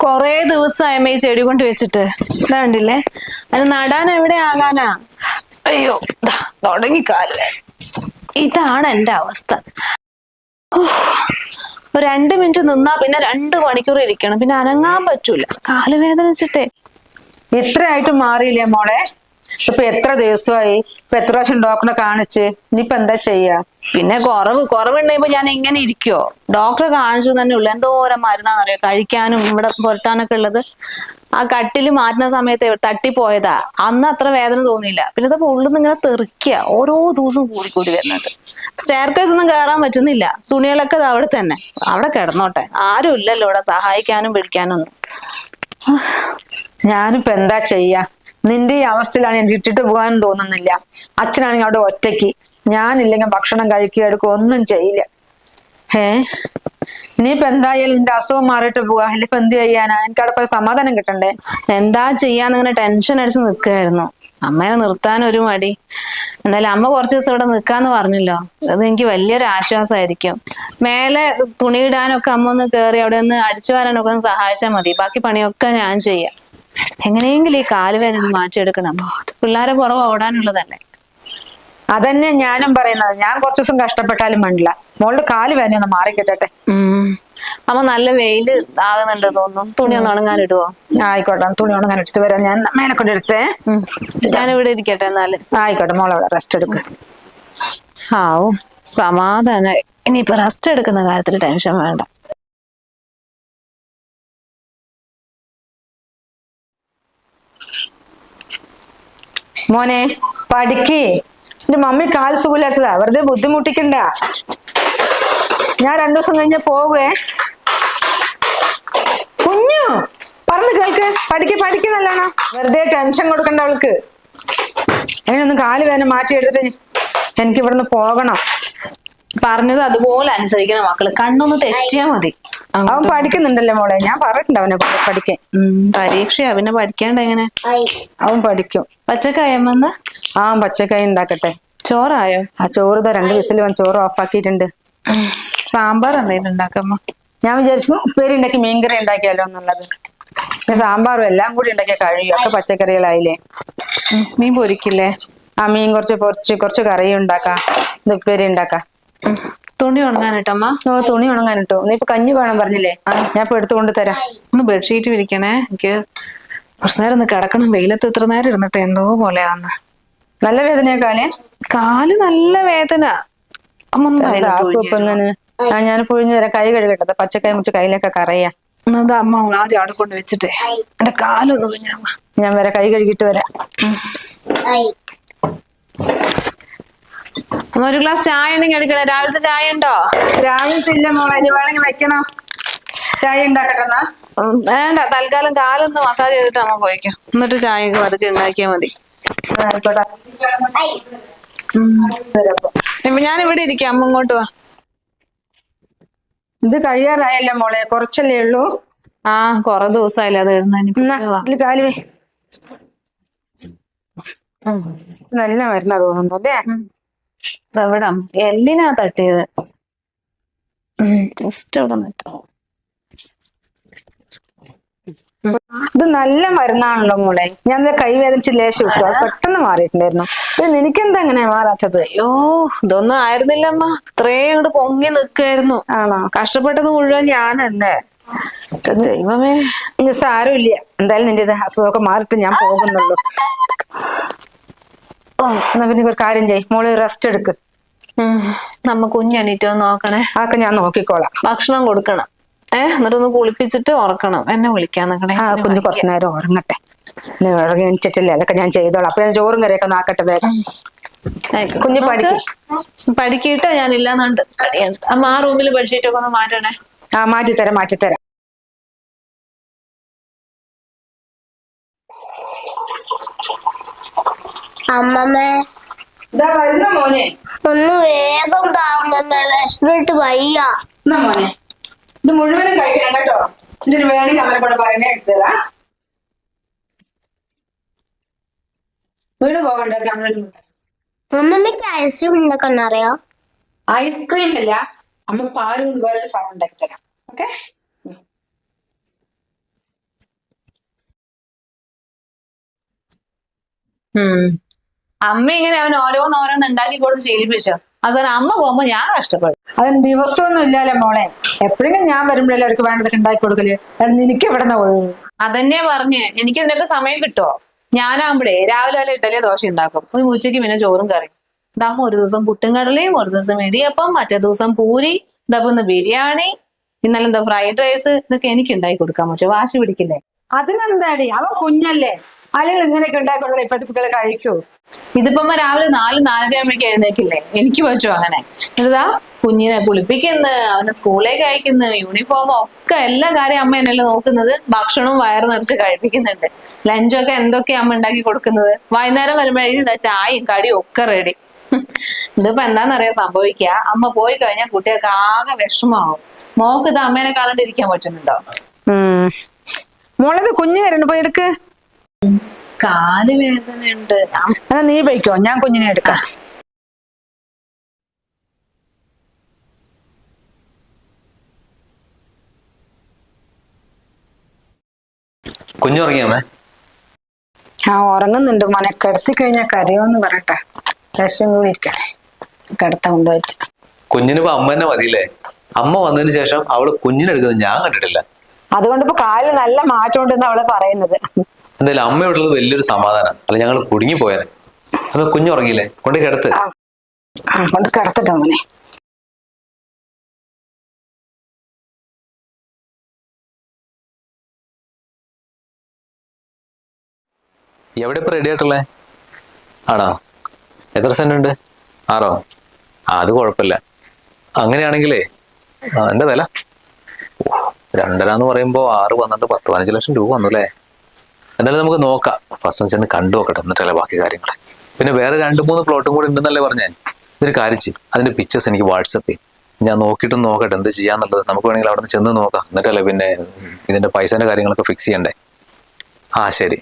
കൊറേ ദിവസമായി ഈ ചെടി കൊണ്ട് വെച്ചിട്ട്. ഇതാ കണ്ടില്ലേ? അത് നടാൻ എവിടെ ആകാനാ? അയ്യോ തുടങ്ങിക്കാല്ലേ തുടങ്ങി കാൽ ഇതാണ് എന്റെ അവസ്ഥ. രണ്ട് മിനിറ്റ് നിന്നാ പിന്നെ രണ്ട് മണിക്കൂർ ഇരിക്കണം. പിന്നെ അനങ്ങാൻ പറ്റൂല. കാൽ വെച്ചിട്ടേ. ഇത്രയായിട്ട് മാറിയില്ലേ മോളെ? ഇപ്പൊ എത്ര ദിവസമായി? ഇപ്പൊ എത്ര പ്രാവശ്യം ഡോക്ടറെ കാണിച്ച്? ഇനിയിപ്പോ എന്താ ചെയ്യാ? പിന്നെ കുറവ് കുറവുണ്ടെങ്കിൽ ഞാൻ എങ്ങനെ ഇരിക്കുവോ? ഡോക്ടറെ കാണിച്ചു തന്നെ ഉള്ളു. എന്തോരം മരുന്നാണെന്നറിയോ കഴിക്കാനും ഇവിടെ പുരട്ടാനൊക്കെ ഉള്ളത്. ആ കട്ടിൽ മാറ്റുന്ന സമയത്ത് തട്ടിപ്പോയതാ. അന്ന് അത്ര വേദന തോന്നിയില്ല. പിന്നെ ഇതപ്പോ ഉള്ളിൽ നിന്ന് ഇങ്ങനെ തെറിക്കുക ഓരോ ദിവസവും കൂടി കൂടി വരുന്നുണ്ട്. സ്റ്റെയർ കേസ് ഒന്നും കയറാൻ പറ്റുന്നില്ല. തുണികളൊക്കെ അവിടെ തന്നെ. അവിടെ കിടന്നോട്ടെ. ആരും ഇല്ലല്ലോ ഇവിടെ. സഹായിക്കാനും പിടിക്കാനും ഒന്നും. ഞാനിപ്പോ എന്താ ചെയ്യാ? നിന്റെ ഈ അവസ്ഥയിലാണ് എനിക്ക് ഇട്ടിട്ട് പോകാനും തോന്നുന്നില്ല. അച്ഛനാണെങ്കിൽ അവിടെ ഒറ്റയ്ക്ക്. ഞാനില്ലെങ്കിൽ ഭക്ഷണം കഴിക്കുക എടുക്കുക ഒന്നും ചെയ്യില്ല. ഏ ഇനിയിപ്പോ എന്തായാലും എന്റെ അസുഖം മാറിയിട്ട് പോവാ. ഇനിയിപ്പോ എന്ത് ചെയ്യാനാ? എനിക്ക് അവിടെ പോയി സമാധാനം കിട്ടണ്ടേ? എന്താ ചെയ്യാന്ന് ഇങ്ങനെ ടെൻഷൻ അടിച്ച് നിൽക്കുകയായിരുന്നു അമ്മേനെ നിർത്താൻ ഒരു മടി. എന്തായാലും അമ്മ കുറച്ച് ദിവസം ഇവിടെ നിൽക്കാന്ന് പറഞ്ഞല്ലോ. അത് എനിക്ക് വലിയൊരു ആശ്വാസമായിരിക്കും മേലെ തുണി ഇടാനൊക്കെ അമ്മ ഒന്ന് കയറി അവിടെ ഒന്ന് അടിച്ചു വരാനൊക്കെ ഒന്ന് സഹായിച്ചാൽ മതി. ബാക്കി പണിയൊക്കെ ഞാൻ ചെയ്യാം. എങ്ങനെയെങ്കിലും ഈ കാലുവേദന മാറ്റിയെടുക്കണം. പിള്ളേരെ കുറവ് ഓടാനുള്ളതല്ലേ. അതന്നെ ഞാനും പറയുന്നത്. ഞാൻ കുറച്ചു ദിവസം കഷ്ടപ്പെട്ടാലും വേണ്ടില്ല മോളുടെ കാൽ വേദന ഒന്ന് മാറിക്കിട്ടെ അമ്മ നല്ല വെയിൽ ആകുന്നുണ്ട് തോന്നുന്നു. തുണി ഒന്ന് ഉണങ്ങാൻ ഇടുവോ ആയിക്കോട്ടെ തുണി ഉണങ്ങാൻ ഇട്ടിട്ട് വരാം. ഞാൻ മേലെ കൊണ്ട് എടുത്തേ. ഞാൻ ഞാനിവിടെ ഇരിക്കട്ടെ എന്നാൽ. ആയിക്കോട്ടെ മോളവിടെ റെസ്റ്റ് എടുക്കും. ആവും സമാധാനായി ഇനിയിപ്പൊ റെസ്റ്റ് എടുക്കുന്ന കാര്യത്തിൽ ടെൻഷൻ വേണ്ട. മോനെ പഠിക്ക്. എന്റെ മമ്മി കാൽ സുഖലാക്കുക വെറുതെ ബുദ്ധിമുട്ടിക്കണ്ട. ഞാൻ രണ്ടു ദിവസം കഴിഞ്ഞ പോവേ. കുഞ്ഞു പറഞ്ഞു കേൾക്ക്. പഠിക്ക് പഠിക്കുന്നല്ലാണ വെറുതെ ടെൻഷൻ കൊടുക്കണ്ട അവൾക്ക്. അതിനൊന്ന് കാൽ വേദന മാറ്റി എടുത്തിട്ട് എനിക്ക് ഇവിടുന്ന് പോകണം. പറഞ്ഞത് അതുപോലെ അനുസരിക്കണം മക്കൾ. കണ്ണൊന്ന് തെറ്റിയാ മതി. അവൻ പഠിക്കുന്നുണ്ടല്ലേ മോളെ? ഞാൻ പറഞ്ഞിട്ടുണ്ട് അവനെ പഠിക്കാൻ. പരീക്ഷ അവനെ പഠിക്കാണ്ട് എങ്ങനെ? അവൻ പഠിക്കും. പച്ചക്കായമ്മന്ന് ആ പച്ചക്കായ ഉണ്ടാക്കട്ടെ. ചോറായോ? ആ ചോറ് ഇതാ രണ്ട് വിസിൽ വന്ന് ചോറ് ഓഫാക്കിയിട്ടുണ്ട് സാമ്പാർ എന്തെങ്കിലും ഉണ്ടാക്കമ്മ ഞാൻ വിചാരിച്ചു ഉപ്പേരി ഉണ്ടാക്കി മീൻകറി ഉണ്ടാക്കിയാലോ എന്നുള്ളത്. സാമ്പാറും എല്ലാം കൂടി ഉണ്ടാക്കിയ കഴിയും. ഒക്കെ പച്ചക്കറികളായില്ലേ. മീൻ പൊരിക്കില്ലേ? ആ മീൻ കുറച്ച് പൊറിച്ച് കുറച്ച് കറിയും ഉണ്ടാക്കാം. ഇത് ഉപ്പേരി ഉണ്ടാക്കാം. തുണി ഉണങ്ങാനിട്ടമ്മ. ഓ തുണി ഉണങ്ങാനിട്ടോ. നീ ഇപ്പൊ കഞ്ഞി വേണം പറഞ്ഞില്ലേ? ഞാൻ ഇപ്പൊ എടുത്തുകൊണ്ട് തരാം. ഒന്ന് ബെഡ്ഷീറ്റ് വിരിക്കണേ. എനിക്ക് കുറച്ചു നേരം ഒന്ന് കിടക്കണം. വെയിലത്ത് ഇത്ര നേരം ഇരുന്നിട്ട് എന്തോ പോലെയാന്ന്. നല്ല വേദനയാ കാൽ? കാൽ നല്ല വേദന. ആ ഞാൻ പുഴിഞ്ഞു തരാം. കൈ കഴുകട്ടെ. പച്ചക്കായ മുറിച്ച് കയ്യിലൊക്കെ കറയാ. എന്നാ അമ്മ ആദ്യം അവിടെ കൊണ്ട് വെച്ചിട്ടേ എന്റെ കാലൊന്ന് കുഞ്ഞമ്മ ഞാൻ വരാം. കൈ കഴുകിട്ട് വരാം. അമ്മ ഒരു ഗ്ലാസ് ചായ ഉണ്ടെങ്കിൽ എടുക്കണേ. രാവിലത്തെ ചായ ഉണ്ടോ? രാവിലത്തെ ഇല്ല മോളെ. ഇനി വേണമെങ്കിൽ വെക്കണോ. ചായ ഉണ്ടാക്കട്ടെ എന്നാ. ഉം, വേണ്ട. തൽക്കാലം കാലൊന്ന് മസാജ് ചെയ്തിട്ട് അമ്മ പോയിക്കോ. എന്നിട്ട് ചായയൊക്കെ പതുക്കെ ഉണ്ടാക്കിയാൽ മതി. ആ, ആയിക്കോട്ടെ വരാം അപ്പൊ. ഇപ്പൊ ഞാൻ ഇവിടെ ഇരിക്കാം. അമ്മ ഇങ്ങോട്ട് വാ. ഇത് കഴിയാറായല്ലോ മോളെ. കുറച്ചല്ലേ ഉള്ളൂ. ആ കൊറേ ദിവസമായില്ലേ അത് എന്നാ എഴുതുന്നതിന് ഇതിൽ കാൽ വേ. നല്ല മരുന്നാ തോന്നുന്നു അല്ലേ? എവിടെ എല്ലിനാ തട്ടിയത്. ജസ്റ്റ് ഇവിടെ നിട്ടോ. ഇത് നല്ല മരുന്നാണല്ലോ മോളെ. ഞാൻ ദേ കൈ വേദനിച്ച് ലേശം ഇട്ടു. പെട്ടെന്ന് മാറിയിട്ടുണ്ടായിരുന്നു. നിനക്ക് എന്താ അങ്ങനെ മാറാത്തത്? അയ്യോ ഇതൊന്നും ആയിരുന്നില്ലമ്മ. ഇത്രയും അത്രയും അങ്ങോട്ട് പൊങ്ങി നിക്കായിരുന്നു. ആണോ? കഷ്ടപ്പെട്ടത് മുഴുവൻ ഞാനല്ലേ. ദൈവമേ. ഇനി സാരമില്ല എന്തായാലും നിന്റെ ഇത് അസുഖമൊക്കെ മാറിയിട്ട് ഞാൻ പോകുന്നുള്ളൂ. എന്നാ പിന്നെ ഒരു കാര്യം ചെയ് മോൾ റെസ്റ്റ് എടുക്ക്. നമ്മ കുഞ്ഞെണീറ്റ് നോക്കണേ. അതൊക്കെ ഞാൻ നോക്കിക്കോളാം. ഭക്ഷണം കൊടുക്കണം. ഏഹ് എന്നിട്ടൊന്ന് കുളിപ്പിച്ചിട്ട് ഉറക്കണം. എന്നെ വിളിക്കാൻ നിക്കണേ. ആ കുഞ്ഞ് കുറച്ചു നേരം ഉറങ്ങട്ടെ. നീ ഉറങ്ങി എണീറ്റിട്ടില്ലേ. അതൊക്കെ ഞാൻ ചെയ്തോളാം. അപ്പൊ ഞാൻ ചോറും കറിയൊക്കെ നോക്കട്ടെ വേഗം. കുഞ്ഞ് പഠിക്കും. പഠിക്കിട്ട് ഞാൻ ഇല്ലാന്നുണ്ട് അമ്മ ആ റൂമിൽ ബെഡ്ഷീറ്റ് ഒക്കെ ഒന്ന് മാറ്റണേ. ആ മാറ്റിത്തരാം മാറ്റിത്തരാം. അമ്മമ്മേ. ഇതാ വരുന്ന മോനെ. ഒന്ന് വേഗം താങ്ങമ്മേ വിശന്നിട്ട് വയ്യ. മോനെ ഇത് മുഴുവനും കഴിക്കണം കേട്ടോ. ഇതിന് വേണി നമ്മളെ കൂടെ പറയുന്നത് എടുത്തുതരാ വീട് പോകണ്ട അമ്മമ്മക്ക് ഐസ്ക്രീം ഉണ്ടാക്കാൻ അറിയോ? ഐസ്ക്രീം അല്ല അമ്മ പാൽ കൊണ്ടുപോലുള്ള സാധനം ഉണ്ടാക്കി തരാം. ഓക്കെ ഉം. അമ്മ ഇങ്ങനെ അവൻ ഓരോന്ന് ഓരോന്ന് ഉണ്ടാക്കി കൊടുത്ത് ശീലിപ്പിച്ചു അവസാനം അമ്മ പോകുമ്പോ ഞാൻ കഷ്ടപ്പെടും അതിന് ദിവസമൊന്നും ഇല്ലല്ലോ മോളെ? എപ്പോഴെങ്കിലും ഞാൻ വരുമ്പോഴല്ലേ അവർക്ക് വേണ്ടതൊക്കെ ഉണ്ടാക്കി കൊടുക്കൽ? എനിക്ക് നിനക്ക് ഇവിടെ നിന്ന് അതന്നെ പറഞ്ഞ്. എനിക്ക് ഇതിനൊക്കെ സമയം കിട്ടുമോ ഞാനാകുമ്പോഴേ രാവിലെ വല്ല ഇഡലിയോ ദോശ ഉണ്ടാക്കും. ഉച്ചയ്ക്ക് പിന്നെ ചോറും കറി ഇതാകുമ്പോ ഒരു ദിവസം പുട്ടും കടലയും ഒരു ദിവസം ഇടിയപ്പം മറ്റേ ദിവസം പൂരി ഇതാകുമ്പോ ഇന്ന് ബിരിയാണി ഇന്നലെന്താ ഫ്രൈഡ് റൈസ് ഇതൊക്കെ എനിക്ക് ഉണ്ടാക്കി കൊടുക്കാൻ പറ്റുമോ വാശി പിടിക്കില്ലേ? അതിനെന്താടി? അവ കുഞ്ഞല്ലേ? അല്ലെങ്കിൽ ഇങ്ങനെയൊക്കെ ഉണ്ടാക്കി കൊടുക്കല ഇപ്പോഴത്തെ കുട്ടികളെ കഴിക്കൂ. ഇതിപ്പോ രാവിലെ നാല് നാലര ആകുമ്പോഴേക്ക് എഴുന്നേക്കില്ലേ? എനിക്ക് പറ്റുമോ അങ്ങനെ. ഇതാ കുഞ്ഞിനെ കുളിപ്പിക്കുന്നു അവനെ സ്കൂളിലേക്ക് അയക്കുന്നു യൂണിഫോം ഒക്കെ എല്ലാ കാര്യം അമ്മ എന്നല്ലേ നോക്കുന്നത്? ഭക്ഷണവും വയറ് നിറച്ച് കഴിപ്പിക്കുന്നുണ്ട്. ലഞ്ചൊക്കെ എന്തൊക്കെയാ അമ്മ ഉണ്ടാക്കി കൊടുക്കുന്നത്? വൈകുന്നേരം വരുമ്പോഴേക്കും ചായയും കടിയും ഒക്കെ റെഡി ഇതിപ്പോ എന്താണെന്നറിയാ സംഭവിക്കുക? അമ്മ പോയി കഴിഞ്ഞാൽ കുട്ടികൾക്ക് ആകെ വിഷമാവും മോക്ക് ഇത് അമ്മേനെ കാണാണ്ടിരിക്കാൻ പറ്റുന്നുണ്ടോ? മോളത് കുഞ്ഞു കരണ്ട് പോയി എടുക്ക്. കാൽ വേദനയുണ്ട്. എന്നാ നീ പോയിക്കോ ഞാൻ കുഞ്ഞിനെ എടുക്കാം. കുഞ്ഞുറങ്ങിയമ്മേ ആ ഉറങ്ങുന്നുണ്ട് മോനെ. കിടത്തി കഴിഞ്ഞാൽ കരയോന്ന് പറയട്ടെ. ലക്ഷം കൂടി ഇരിക്കട്ടെ. കിടത്ത കൊണ്ടുപോയിട്ട്. കുഞ്ഞിന് ഇപ്പൊ അമ്മ തന്നെ മതിയില്ലേ? അമ്മ വന്നതിന് ശേഷം അവൾ കുഞ്ഞിനെടുക്കുന്നത് ഞാൻ കണ്ടിട്ടില്ല. അതുകൊണ്ട് ഇപ്പൊ കാലിൽ നല്ല മാറ്റം ഉണ്ടെന്ന് അവൾ പറയുന്നത്. എന്തായാലും അമ്മയോടുള്ളത് വലിയൊരു സമാധാനം അല്ല ഞങ്ങൾ കുടുങ്ങിപ്പോയാനെ അപ്പൊ കുഞ്ഞുറങ്ങിയില്ലേ കൊണ്ട് കിടത്ത്. ആ കൊണ്ട് കിടത്തട്ടെ മോനെ. എവിടെ ഇപ്പൊ റെഡി ആയിട്ടുള്ളേ? ആണോ? എത്ര സെന്റ് ഉണ്ട്? ആറോ? ആ അത് കുഴപ്പമില്ല. അങ്ങനെയാണെങ്കിലേ എന്താ വില? രണ്ടര എന്ന് പറയുമ്പോ ആറ് പന്ത്രണ്ട് പത്ത് പതിനഞ്ച് ലക്ഷം രൂപ വന്നു അല്ലേ? എന്തായാലും നമുക്ക് നോക്കാം. ഫസ്റ്റ് ഒന്ന് ചെന്ന് കണ്ടു നോക്കട്ടെ എന്നിട്ടല്ലേ ബാക്കി കാര്യങ്ങൾ പിന്നെ വേറെ രണ്ട് മൂന്ന് പ്ലോട്ടും കൂടി ഉണ്ടെന്നല്ലേ പറഞ്ഞാൽ ഇതിന് കാര്യം ചെയ്യും. അതിന്റെ പിക്ചേഴ്സ് എനിക്ക് വാട്സപ്പ് ചെയ്യും. ഞാൻ നോക്കിയിട്ട് നോക്കട്ടെ എന്ത് ചെയ്യാന്നുള്ളത്. നമുക്ക് വേണമെങ്കിൽ അവിടെ നിന്ന് ചെന്ന് നോക്കാം. എന്നിട്ടല്ലേ പിന്നെ ഇതിന്റെ പൈസന്റെ കാര്യങ്ങളൊക്കെ ഫിക്സ് ചെയ്യണ്ടേ? ആ ശരി.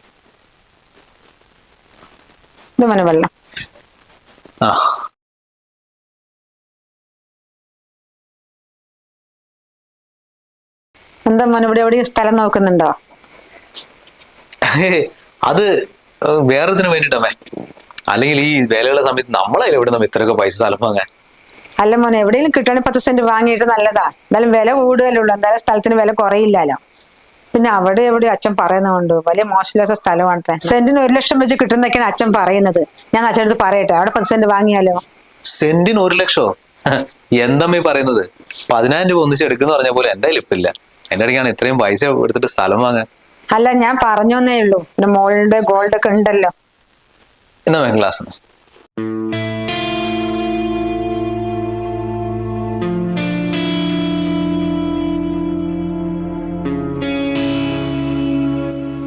ആ. എന്താ മോനെ ഇവിടെ എവിടെയും സ്ഥലം നോക്കുന്നുണ്ടോ? അത് വേറെ ഇതിന് വേണ്ടിട്ടമ്മേ അല്ലെങ്കിൽ ഈ വേലയുള്ള സമയത്ത് നമ്മളെ എവിടെ നിന്നും ഇത്രയൊക്കെ പൈസ സ്ഥലം വാങ്ങാൻ അല്ല മോനെ എവിടെയെങ്കിലും കിട്ടുകയാണെങ്കിൽ പത്ത് സെന്റ് വാങ്ങിയിട്ട് നല്ലതാ. എന്തായാലും വില കൂടുതലുള്ളൂ എന്തായാലും സ്ഥലത്തിന് വില കുറയില്ലല്ലോ. പിന്നെ അവിടെ എവിടെ അച്ഛൻ പറയുന്നുണ്ട് വലിയ മോശമില്ലാത്ത സ്ഥലമാണ് സെന്റിന് ഒരു ലക്ഷം വെച്ച് കിട്ടുന്നൊക്കെയാണ് അച്ഛൻ പറയുന്നത്. ഞാൻ അച്ഛനടുത്ത് പറയട്ടെ. അവിടെ പത്ത് സെന്റ് വാങ്ങിയാലോ? സെന്റിന് ഒരു ലക്ഷോ? എന്തമ്മ പറയുന്നത്? പതിനായിരം രൂപ ഒന്നിച്ച് എടുക്കുന്ന പറഞ്ഞ പോലെ എന്റെ ലിപ്പില്ല എന്റെ ഇടയ്ക്കാണ് ഇത്രയും പൈസ എടുത്തിട്ട് സ്ഥലം വാങ്ങാൻ. അല്ല ഞാൻ പറഞ്ഞോന്നേ ഉള്ളൂ. പിന്നെ മോളുടെ ഗോൾഡ് ഒക്കെ ഉണ്ടല്ലോ. എന്നാ ക്ലാസ്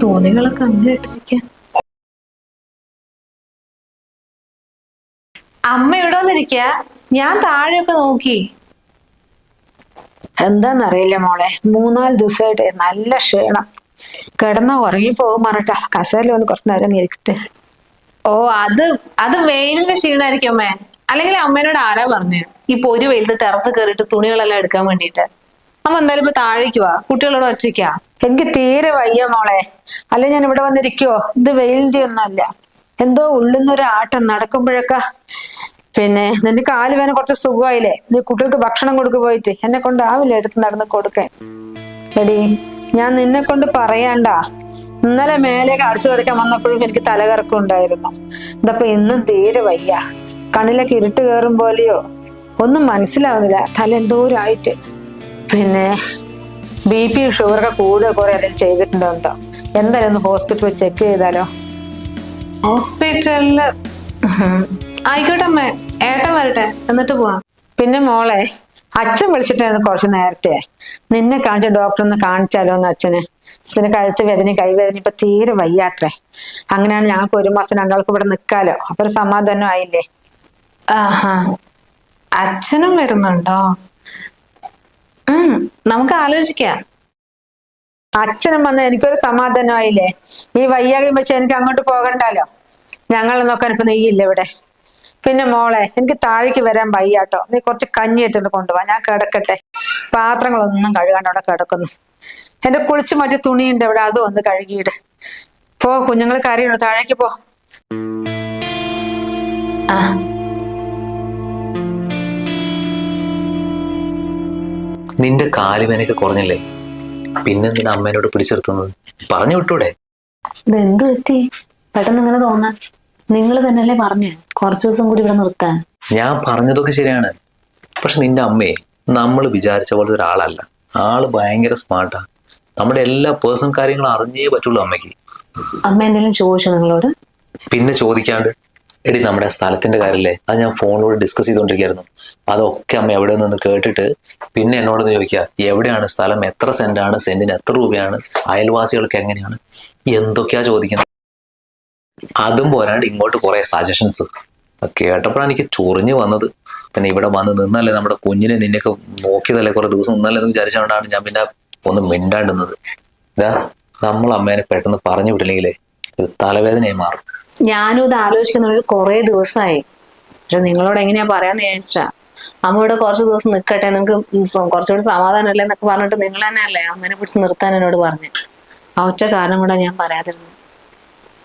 തുണികളൊക്കെ അങ്ങനെ ഇട്ടിരിക്കാം. അമ്മ ഇവിടെ വന്നിരിക്ക? ഞാൻ താഴെയൊക്കെ നോക്കി. എന്താന്നറിയില്ല മോളെ. മൂന്നാൽ ദിവസമായിട്ട് നല്ല ക്ഷീണം. കിടന്ന ഉറങ്ങി പോകും പറഞ്ഞിട്ടാ. കസേരയിൽ വന്ന് കുറച്ച് നേരം ഇരിക്കട്ടെ. ഓ അത് അത് വെയിലിന്റെ ക്ഷീണായിരിക്കും അമ്മേ. അല്ലെങ്കിൽ അമ്മേനോട് ആരാ പറഞ്ഞു? ഈ പൊരു വെയിലത്ത് ടെറസ് കയറിയിട്ട് തുണികളെല്ലാം എടുക്കാൻ വേണ്ടിയിട്ട്. അമ്മ എന്തായാലും ഇപ്പൊ താഴേക്ക് വാ. കുട്ടികളോട് ഒറ്റയ്ക്കാ. എനിക്ക് തീരെ വയ്യ മോളെ. അല്ല ഞാൻ ഇവിടെ വന്നിരിക്കുവോ? ഇത് വെയിലിന്റെ ഒന്നുമല്ല എന്തോ ഉള്ളുന്നൊരു ആട്ടം നടക്കുമ്പോഴൊക്കെ പിന്നെ നിന്റെ കാൽ വേന കുറച്ച് സുഖമായില്ലേ? നീ കുട്ടികൾക്ക് ഭക്ഷണം കൊടുക്കു പോയിട്ട്. എന്നെ കൊണ്ടാവില്ല എടുത്ത് നടന്ന് കൊടുക്കാൻ. എടി ഞാൻ നിന്നെ കൊണ്ട് പറയണ്ട. ഇന്നലെ മേലെ അടിച്ചു കിടക്കാൻ വന്നപ്പോഴും എനിക്ക് തലകറക്കം ഉണ്ടായിരുന്നു. ഇതപ്പൊ ഇന്നും തീരെ വയ്യ. കണ്ണിലേക്ക് ഇരുട്ട് കയറും പോലെയോ? ഒന്നും മനസ്സിലാവുന്നില്ല. തല എന്തോരായിട്ട്. പിന്നെ ബി പി ഷുഗറൊക്കെ കൂടുക കുറെ എന്തെങ്കിലും ചെയ്തിട്ടുണ്ടോ എന്തോ? എന്തായാലും ഒന്ന് ഹോസ്പിറ്റലിൽ ചെക്ക് ചെയ്താലോ? ഹോസ്പിറ്റലിൽ ആയിക്കോട്ടെ അമ്മേ. ഏട്ടൻ വരട്ടെ. എന്നിട്ട് പോവാം. പിന്നെ മോളെ അച്ഛൻ വിളിച്ചിട്ടായിരുന്നു കുറച്ച് നേരത്തെ. നിന്നെ കാണിച്ച ഡോക്ടർ ഒന്ന് കാണിച്ചാലോ എന്ന് അച്ഛന് ഇതിന് കഴുത്ത് വേദന കൈവേദന ഇപ്പൊ തീരെ വയ്യാത്രേ. അങ്ങനെയാണ് ഞങ്ങൾക്ക് ഒരു മാസം രണ്ടാൾക്ക് ഇവിടെ നിൽക്കാലോ അപ്പൊ ഒരു സമാധാനം ആയില്ലേ? ആഹാ. അച്ഛനും വരുന്നുണ്ടോ? ഉം നമുക്ക് ആലോചിക്കാം. അച്ഛനും വന്ന എനിക്കൊരു സമാധാനം ആയില്ലേ? ഈ വയ്യാകയും വെച്ച് എനിക്ക് അങ്ങോട്ട് പോകണ്ടല്ലോ. ഞങ്ങളെ നോക്കാൻ ഇപ്പൊ നെയ്യില്ല ഇവിടെ. പിന്നെ മോളെ എനിക്ക് താഴേക്ക് വരാൻ വയ്യാട്ടോ. നീ കുറച്ച് കഞ്ഞി എടുത്തിട്ട് കൊണ്ടുപോവാ ഞാൻ കിടക്കട്ടെ. പാത്രങ്ങളൊന്നും കഴുകാണ്ട് അവിടെ കിടക്കുന്നു. എന്റെ കുളിച്ചു മറ്റേ തുണിയുണ്ട് ഇവിടെ അതും ഒന്ന് കഴുകിയിട്. പോ കുഞ്ഞുങ്ങൾ കരയുള്ളൂ താഴേക്ക് പോ. ആ. നിന്റെ കാലുവേനൊക്കെ കുറഞ്ഞില്ലേ? പിന്നെ നിന്റെ അമ്മേനോട് പിടിച്ചെടുത്തുന്നത് പറഞ്ഞു വിട്ടൂടെ? ഇതെന്ത് പറ്റി? പെട്ടെന്ന് ഇങ്ങനെ തോന്നാൻ നിങ്ങൾ തന്നെയല്ലേ പറഞ്ഞു? കുറച്ചു ദിവസം കൂടി ഇവിടെ നിർത്താൻ. ഞാൻ പറഞ്ഞതൊക്കെ ശരിയാണ്. പക്ഷെ നിന്റെ അമ്മയെ നമ്മൾ വിചാരിച്ച പോലത്തെ ഒരാളല്ല. ആൾ ഭയങ്കര സ്മാർട്ടാ. നമ്മുടെ എല്ലാ പേഴ്സണൽ കാര്യങ്ങളും അറിഞ്ഞേ പറ്റുള്ളൂ അമ്മയ്ക്ക്. അമ്മ എന്തെങ്കിലും ചോദിച്ചോ നിങ്ങളോട്? പിന്നെ ചോദിക്കാണ്ട് എടി നമ്മുടെ സ്ഥലത്തിന്റെ കാര്യമല്ലേ അത് ഞാൻ ഫോണിലൂടെ ഡിസ്കസ് ചെയ്തുകൊണ്ടിരിക്കുകയായിരുന്നു അതൊക്കെ അമ്മ എവിടെ നിന്ന് കേട്ടിട്ട് പിന്നെ എന്നോട് ചോദിക്കുക എവിടെയാണ് സ്ഥലം? എത്ര സെന്റാണ് സെന്റിന് എത്ര രൂപയാണ്? അയൽവാസികൾക്ക് എങ്ങനെയാണ്? എന്തൊക്കെയാ ചോദിക്കുന്നത്? അതും പോരാണ്ട് ഇങ്ങോട്ട് കുറെ സജഷൻസ് കേട്ടപ്പോഴാണ് എനിക്ക് ചൊറിഞ്ഞു വന്നത്. പിന്നെ ഇവിടെ വന്ന് നിന്നല്ലേ നമ്മുടെ കുഞ്ഞിനെ നിന്നെയൊക്കെ നോക്കിയതല്ലേ കുറെ ദിവസം നിന്നല്ലേ എന്ന് വിചാരിച്ചുകൊണ്ടാണ് ഞാൻ പിന്നെ ഒന്ന് മിണ്ടാണ്ടുന്നത് ഇതാ നമ്മൾ അമ്മേനെ പെട്ടെന്ന് പറഞ്ഞു വിടില്ലെങ്കിലേ ഇത് തലവേദനയായി മാറും. ഞാനും ഇത് ആലോചിക്കുന്ന കുറേ ദിവസമായി. പക്ഷെ നിങ്ങളോട് എങ്ങനെയാ പറയാന്ന് വിചാരിച്ചാ അമ്മ ഇവിടെ കുറച്ച് ദിവസം നിൽക്കട്ടെ നിങ്ങൾക്ക് കുറച്ചുകൂടി സമാധാനമല്ലേ എന്നൊക്കെ പറഞ്ഞിട്ട് നിങ്ങൾ തന്നെയല്ലേ അമ്മേനെ പിടിച്ച് നിർത്താൻ എന്നോട് പറഞ്ഞു. ആ ഒറ്റ കാരണം കൂടെ ഞാൻ പറയാതിരുന്നത്.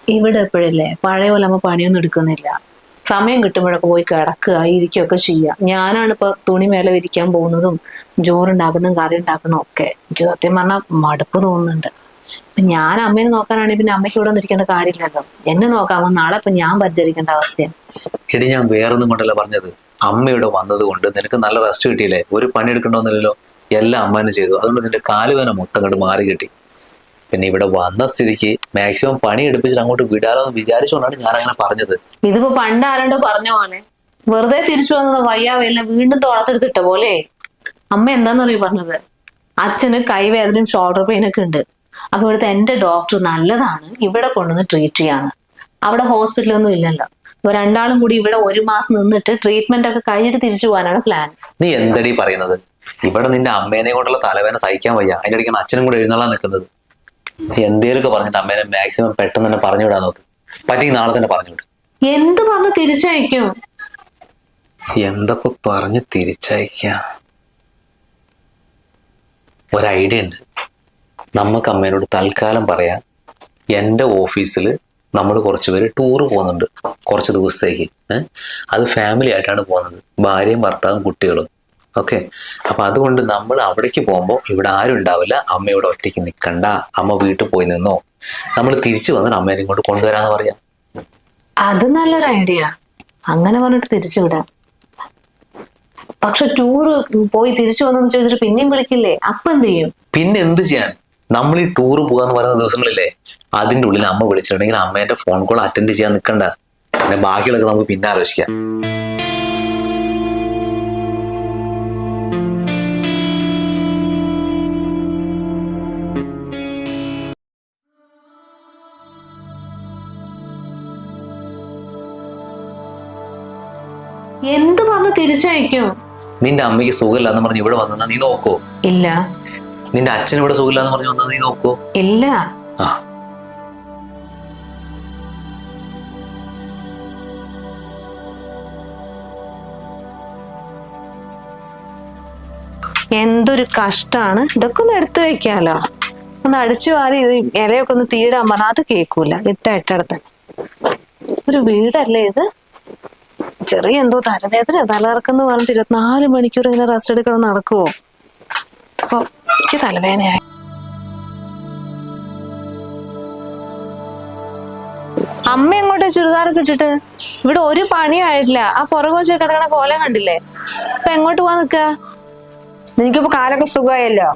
ഇവിടെ എപ്പോഴല്ലേ? പഴയ പോലെ നമ്മൾ പണിയൊന്നും എടുക്കുന്നില്ല. സമയം കിട്ടുമ്പോഴൊക്കെ പോയി കിടക്കുക ഇരിക്കുകയൊക്കെ ചെയ്യുക. ഞാനാണ് ഇപ്പൊ തുണി മേലെ വിരിക്കാൻ പോകുന്നതും ചോറുണ്ടാക്കുന്നതും കറി ഉണ്ടാക്കുന്നതും ഒക്കെ. എനിക്ക് സത്യം പറഞ്ഞാൽ മടുപ്പ് തോന്നുന്നുണ്ട്. ഞാൻ അമ്മേനെ നോക്കാനാണെങ്കിൽ പിന്നെ അമ്മയ്ക്ക് ഇവിടെ ഇരിക്കേണ്ട കാര്യമില്ലല്ലോ. എന്നെ നോക്കാമോ നാളെ ഇപ്പൊ ഞാൻ പരിചരിക്കേണ്ട അവസ്ഥയാണ്. എടി ഞാൻ വേറൊന്നും കൊണ്ടല്ല പറഞ്ഞത്. അമ്മയുടെ വന്നത് കൊണ്ട് നിനക്ക് നല്ല റെസ്റ്റ് കിട്ടിയില്ലേ? ഒരു പണി എടുക്കണ്ടോന്നില്ലല്ലോ? എല്ലാം അമ്മേനെ ചെയ്തു. അതുകൊണ്ട് നിന്റെ കാലുവേന മൊത്തം കണ്ട് മാറി കിട്ടി പിന്നെ ഇവിടെ വന്ന സ്ഥിതിക്ക് മാക്സിമം പണി എടുപ്പിച്ചിട്ട് അങ്ങോട്ട് വിടാലോ എന്ന് വിചാരിച്ചുകൊണ്ടാണ് ഞാൻ അങ്ങനെ പറഞ്ഞത്. ഇതിപ്പോ പണ്ട് ആരണ്ടോ പറഞ്ഞ പോലെ വെറുതെ തിരിച്ചു വന്നത് വയ്യാവെല്ലാം വീണ്ടും തോളത്തെടുത്തിട്ട പോലെ. അമ്മ എന്താന്നറിയ പറഞ്ഞത്? അച്ഛന് കൈവേദനയും ഷോൾഡർ പെയിൻ ഒക്കെ ഉണ്ട്. അപ്പൊ ഇവിടുത്തെ എന്റെ ഡോക്ടർ നല്ലതാണ് ഇവിടെ കൊണ്ടുവന്ന് ട്രീറ്റ് ചെയ്യാന്ന്. അവിടെ ഹോസ്പിറ്റലൊന്നും ഇല്ലല്ലോ. അപ്പൊ രണ്ടാളും കൂടി ഇവിടെ ഒരു മാസം നിന്നിട്ട് ട്രീറ്റ്മെന്റ് ഒക്കെ കഴിഞ്ഞിട്ട് തിരിച്ചു പോകാനാണ് പ്ലാൻ നീ എന്തടി പറയുന്നത്? ഇവിടെ നിന്റെ അമ്മേനെ കൊണ്ടുള്ള തലവേദന സഹിക്കാൻ വയ്യ. അതിന്റെ ഇടയ്ക്കാണ് അച്ഛനും കൂടെ എഴുന്നള്ളാൻ നിൽക്കുന്നത്. എന്തേലൊക്കെ പറഞ്ഞിട്ട് അമ്മേനെ മാക്സിമം പെട്ടെന്ന് തന്നെ പറഞ്ഞു വിടാൻ നോക്ക്. പറ്റി നാളെ തന്നെ പറഞ്ഞു വിടും എന്ത് പറഞ്ഞ് തിരിച്ചയക്കും? എന്തപ്പോ പറഞ്ഞ് തിരിച്ചയക്കാം? ഒരു ഐഡിയ ഉണ്ട്. നമുക്ക് അമ്മേനോട് തൽക്കാലം പറയാം. എന്റെ ഓഫീസിൽ നമ്മൾ കുറച്ച് പേര് ടൂർ പോകുന്നുണ്ട് കുറച്ച് ദിവസത്തേക്ക്. അത് ഫാമിലി ആയിട്ടാണ് പോകുന്നത്. ഭാര്യയും ഭർത്താവും കുട്ടികളും. ഓക്കെ അപ്പൊ അതുകൊണ്ട് നമ്മൾ അവിടേക്ക് പോകുമ്പോൾ ഇവിടെ ആരും ഉണ്ടാവില്ല. അമ്മയോട് ഇവിടെ ഒറ്റയ്ക്ക് നിൽക്കണ്ട അമ്മ വീട്ടിൽ പോയി നിന്നോ. നമ്മൾ തിരിച്ചു വന്നിട്ട് അമ്മേനെ ഇങ്ങോട്ട് കൊണ്ടുവരാന്ന് പറയാം. അത് നല്ലൊരു ഐഡിയ അങ്ങനെ പറഞ്ഞിട്ട് തിരിച്ചു വിടാം. പക്ഷെ ടൂറ് പോയി തിരിച്ചു വന്നെന്ന് ചോദിച്ചിട്ട് പിന്നെയും വിളിക്കില്ലേ? അപ്പൊ എന്ത് ചെയ്യും? പിന്നെ എന്ത് ചെയ്യാൻ? നമ്മൾ ഈ ടൂർ പോകാന്ന് പറയുന്ന ദിവസങ്ങളില്ലേ അതിന്റെ ഉള്ളിൽ അമ്മ വിളിച്ചിട്ടുണ്ടെങ്കിൽ അമ്മേന്റെ ഫോൺ കോൾ അറ്റൻഡ് ചെയ്യാൻ നിൽക്കണ്ട പിന്നെ ബാക്കിയുള്ളതൊക്കെ നമുക്ക് പിന്നെ ആലോചിക്കാം. എന്ത് പറഞ്ഞ് തിരിച്ചയക്കും? നിന്റെ അമ്മയ്ക്ക് സുഖമില്ലാന്ന് പറഞ്ഞ് ഇവിടെ വന്നാ നീ നോക്കോ. ഇല്ല. നിന്റെ അച്ഛൻ ഇവിടെ സുഖമില്ലാന്ന് പറഞ്ഞ് വന്നാ നീ നോക്കോ. ഇല്ല. ആ. എന്തൊരു കഷ്ടാണ്. ഇതൊക്കെ ഒന്ന് എടുത്തു വെക്കാലോ. ഒന്ന് അടിച്ചു വാരി ഇത് ഇലയൊക്കെ ഒന്ന് തീടാൻ പറഞ്ഞാൽ അത് കേൾക്കൂല ഇട്ട ഇട്ടടുത്ത്. ഒരു വീടല്ലേ ഇത്? ചെറിയ എന്തോ തലവേദന തലകറക്കെന്ന് പറഞ്ഞിട്ട് ഇരുപത്തിനാല് മണിക്കൂർ ഇങ്ങനെ റെസ്റ്റ് എടുക്കണം നടക്കുവോ? അപ്പൊ എനിക്ക് തലവേദനയായി. അമ്മ എങ്ങോട്ട് ചുരിദാറൊക്കെ ഇട്ടിട്ട്? ഇവിടെ ഒരു പണിയും ആയിട്ടില്ല. ആ പുറകു വെച്ച് കിടക്കണ കോലം കണ്ടില്ലേ? അപ്പൊ എങ്ങോട്ട് പോവാൻ നിക്ക? എനിക്കിപ്പോ കാലൊക്കെ സുഖമായല്ലോ.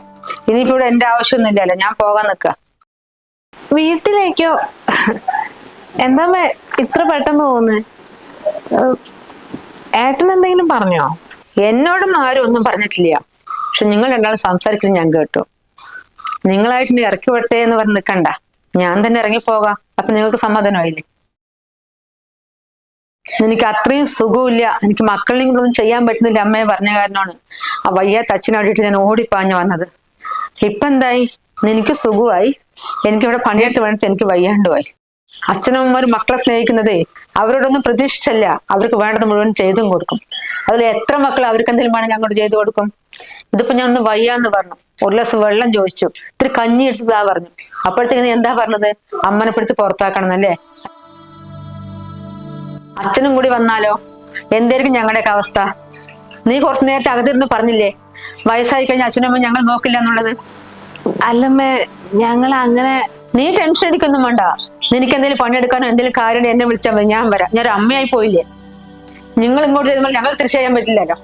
ഇനിയിപ്പോ ഇവിടെ എന്റെ ആവശ്യമൊന്നും ഇല്ലല്ലോ ഞാൻ പോകാൻ നിക്ക. വീട്ടിലേക്കോ? എന്താ ഇത്ര പെട്ടെന്ന് പോകുന്നേ? ഏട്ടൻ എന്തെങ്കിലും പറഞ്ഞോ? എന്നോടൊന്നും ആരും ഒന്നും പറഞ്ഞിട്ടില്ല. പക്ഷെ നിങ്ങൾ രണ്ടാളും സംസാരിക്കുന്നത് ഞാൻ കേട്ടു. നിങ്ങളായിട്ട് ഇറക്കി വിടട്ടെ എന്ന് പറഞ്ഞ് നിൽക്കണ്ട. ഞാൻ തന്നെ ഇറങ്ങി പോകാം. അപ്പൊ നിങ്ങൾക്ക് സമാധാനമായില്ലേ? എനിക്ക് അത്രയും സുഖമില്ല എനിക്ക് മക്കളെയും കൂടെ ഒന്നും ചെയ്യാൻ പറ്റുന്നില്ല. അമ്മയെ പറഞ്ഞ കാരണമാണ് ആ വയ്യാത്ത അച്ഛനെ വേണ്ടിയിട്ട് ഞാൻ ഓടിപ്പാഞ്ഞു വന്നത്. ഇപ്പൊ എന്തായി? എനിക്ക് സുഖമായി എനിക്കിവിടെ പണിയെടുത്ത് വേണ്ടിട്ട് എനിക്ക് വയ്യാണ്ടുമായി അച്ഛനമ്മമാർ മക്കളെ സ്നേഹിക്കുന്നതേ അവരോടൊന്നും പ്രതീക്ഷിച്ചല്ല. അവർക്ക് വേണ്ടത് മുഴുവൻ ചെയ്തും കൊടുക്കും. അതിൽ എത്ര മക്കൾ അവർക്ക് എന്തെങ്കിലും വേണമെങ്കിൽ അങ്ങോട്ട് ചെയ്തു കൊടുക്കും? ഇതിപ്പോ ഞാൻ ഒന്ന് വയ്യാന്ന് പറഞ്ഞു. ഒരു ഗ്ലാസ് വെള്ളം ചോദിച്ചു. ഇത്തിരി കഞ്ഞി എടുത്തതാ പറഞ്ഞു. അപ്പോഴത്തേക്ക് എന്താ പറഞ്ഞത്? അമ്മനെ പിടിച്ച് പുറത്താക്കണം അല്ലേ? അച്ഛനും കൂടി വന്നാലോ? എന്തായിരിക്കും ഞങ്ങളുടെയൊക്കെ അവസ്ഥ? നീ കുറച്ചു നേരത്തെ അകത്തിരുന്ന് പറഞ്ഞില്ലേ? വയസ്സായി കഴിഞ്ഞ അച്ഛനും അമ്മയും ഞങ്ങൾ നോക്കില്ല എന്നുള്ളത്? അല്ലമ്മേ ഞങ്ങൾ അങ്ങനെ നീ ടെൻഷൻ അടിക്കൊന്നും വേണ്ട. നിനക്ക് എന്തെങ്കിലും പണിയെടുക്കാനോ എന്തെങ്കിലും കാര്യം എന്നെ വിളിച്ചാൽ മതി. ഞാൻ വരാം. ഞാൻ ഒരു അമ്മയായി പോയില്ലേ? നിങ്ങൾ ഇങ്ങോട്ട് ചെയ്താൽ ഞങ്ങൾ തിരിച്ചു ചെയ്യാൻ പറ്റില്ലല്ലോ.